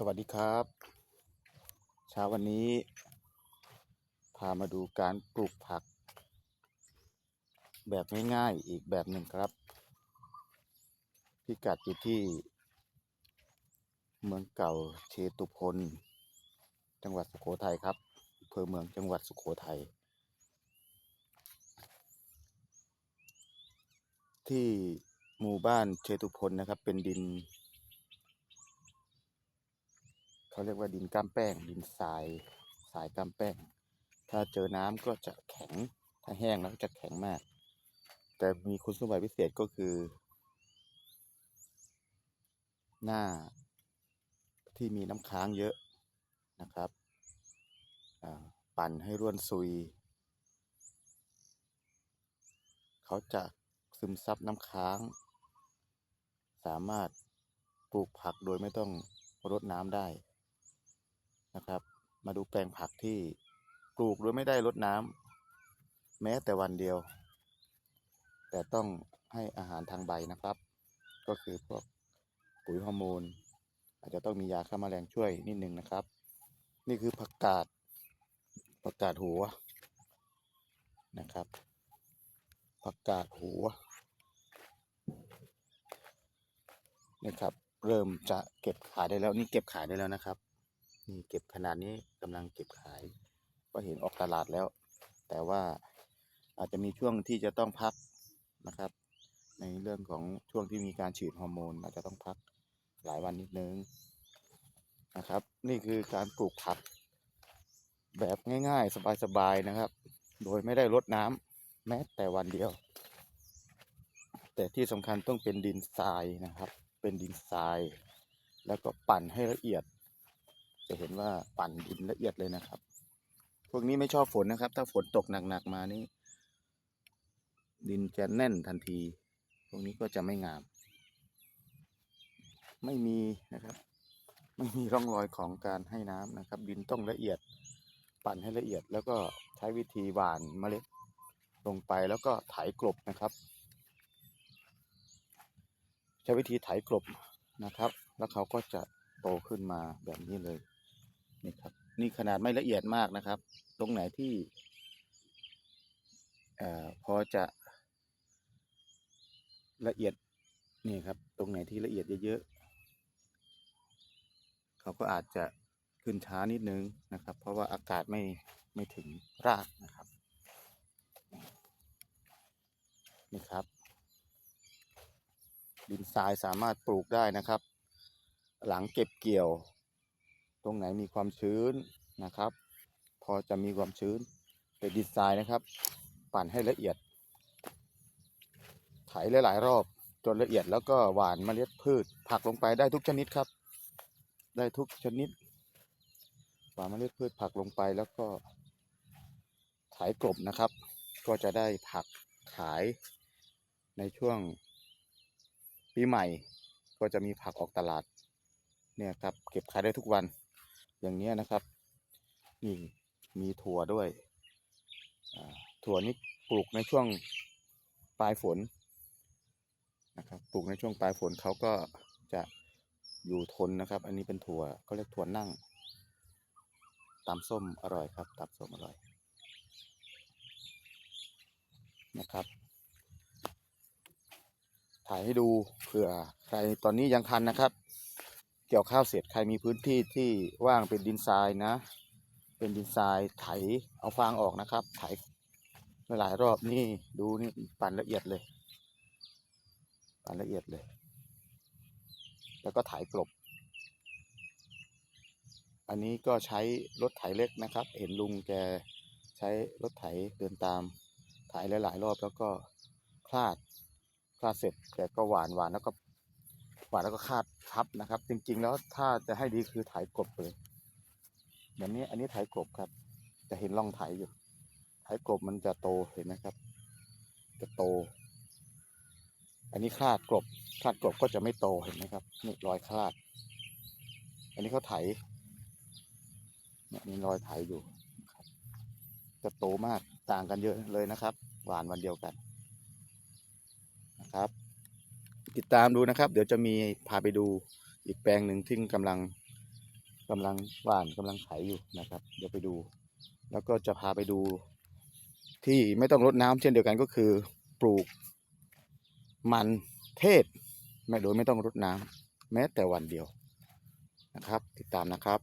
สวัสดีครับเช้าวันนี้ พามาดูการปลูกผัก แบบง่ายๆอีกแบบหนึ่งครับ พิกัดอยู่ที่ เมืองเก่าเชตุพนจังหวัดสุโขทัยครับอำเภอเมืองจังหวัดสุโขทัยที่หมู่บ้านเชตุพนนะครับ เป็นดิน เขาเรียกว่าดินก้ามแป้ง ดินทรายทรายก้ามแป้ง ถ้าเจอน้ำก็จะแข็ง ถ้าแห้งแล้วก็จะแข็งมาก แต่มีคุณสมบัติพิเศษก็คือ หน้าที่มีน้ำค้างเยอะนะครับปั่นให้ร่วนซุย เขาจะซึมซับน้ำค้าง สามารถปลูกผักโดยไม่ต้องรดน้ำได้ นะครับ มาดูแปลงผักที่ปลูกโดยไม่ได้รดน้ำแม้แต่วันเดียว แต่ต้องให้อาหารทางใบนะครับ ก็คือพวกปุ๋ยฮอร์โมน อาจจะต้องมียาฆ่าแมลงช่วยนิดนึงนะครับ นี่คือผักกาดผักกาดหัวนะครับผักกาดหัวนะครับ เริ่มจะเก็บขายได้แล้วนี่เก็บขายได้แล้วนะครับ นี่เก็บขนาดนี้กำลังเก็บขาย ก็เห็นออกตลาดแล้ว แต่ว่าอาจจะมีช่วงที่จะต้องพักนะครับ ในเรื่องของช่วงที่มีการฉีดฮอร์โมนอาจจะต้องพักหลายวันนิดนึงนะครับ นี่คือการปลูกผัก แบบง่าย ๆ สบายๆนะครับ โดยไม่ได้รดน้ำแม้แต่วันเดียว แต่ที่สำคัญต้องเป็นดินทรายนะครับ เป็นดินทราย แล้วก็ปั่นให้ละเอียด จะเห็นว่าปั่นดินละเอียดเลยนะครับ พวกนี้ไม่ชอบฝนนะครับ ถ้าฝนตกหนักๆมานี่ ดินจะแน่นทันที พวกนี้ก็จะไม่งาม ไม่มีนะครับ ไม่มีร่องรอยของการให้น้ำนะครับ ดินต้องละเอียด ปั่นให้ละเอียด แล้วก็ใช้วิธีหว่านเมล็ดลงไปแล้วก็ไถกลบนะครับ ใช้วิธีไถกลบนะครับ แล้วเขาก็จะโตขึ้นมาแบบนี้เลย นี่ครับ นี่ขนาดไม่ละเอียดมากนะครับ ตรงไหนที่เอ่อพอจะละเอียดนี่ครับ ตรงไหนที่ละเอียดเยอะๆเขาก็อาจจะขึ้นช้านิดนึงนะครับ เพราะว่าอากาศไม่ไม่ถึงรากนะครับ นี่ครับ ดินทรายสามารถปลูกได้นะครับ หลังเก็บเกี่ยว รงไหนมีความชื้นนะครับ พอจะมีความชื้นเป็นดินทรายนะครับ ปั่นให้ละเอียด ไถหลาย ๆ รอบจนละเอียดแล้วก็หวานเมล็ดพืช ผักลงไปได้ทุกชนิดครับ ได้ทุกชนิด หวานเมล็ดพืชผักลงไปแล้วก็ไถกลบนะครับ ก็จะได้ผักขายในช่วงปีใหม่ก็จะมีผักออกตลาดเนี่ยครับเก็บขายได้ทุกวัน อย่างเนี้ยนะครับนี่มีถั่วด้วยถั่วนี้ปลูกในช่วงปลายฝนนะครับปลูกในช่วงปลายฝนเขาก็จะอยู่ทนนะครับ อันนี้เป็นถั่วเขาเรียกถั่วนั่งตำส้มอร่อยครับตำส้มอร่อยนะครับ ถ่ายให้ดูเผื่อใครตอนนี้ยังทันนะครับ เกี่ยวข้าวเสร็จใครมีพื้นที่ที่ว่างเป็นดินทรายนะ เป็นดินทรายไถเอาฟางออกนะครับ ไถหลายรอบนี่ดูนี่ปั่นละเอียดเลย ปั่นละเอียดเลย แล้วก็ไถกลบ อันนี้ก็ใช้รถไถเล็กนะครับ เห็นลุงแกใช้รถไถเดินตามไถหลายๆรอบแล้วก็คลาดคลาดเสร็จแกก็หวานหวานแล้วก็ หวาแล้วก็คาดทับนะครับ จริง ๆ แล้วถ้าจะให้ดีคือไถกบเลยแบบนี้อันนี้ไถกบครับ จะเห็นร่องไถอยู่ไถกบมันจะโตเห็นไหมครับ จะโต อันนี้คลาดกบคลาดกบก็จะไม่โตเห็นไหมครับนี่รอยคลาด อันนี้เขาไถเนี่ยมีรอยไถอยู่จะโตมากต่างกันเยอะเลยนะครับ หวานวันเดียวกันนะครับ ติดตามดูนะครับ เดี๋ยวจะมีพาไปดูอีกแปลงหนึ่งที่กำลังกำลังหว่านกำลังไถอยู่นะครับ เดี๋ยวไปดู แล้วก็จะพาไปดู ที่ไม่ต้องรดน้ำเช่นเดียวกันก็คือปลูกมันเทศไม่โดยไม่ต้องรดน้ำแม้แต่วันเดียวนะครับ ติดตามนะครับ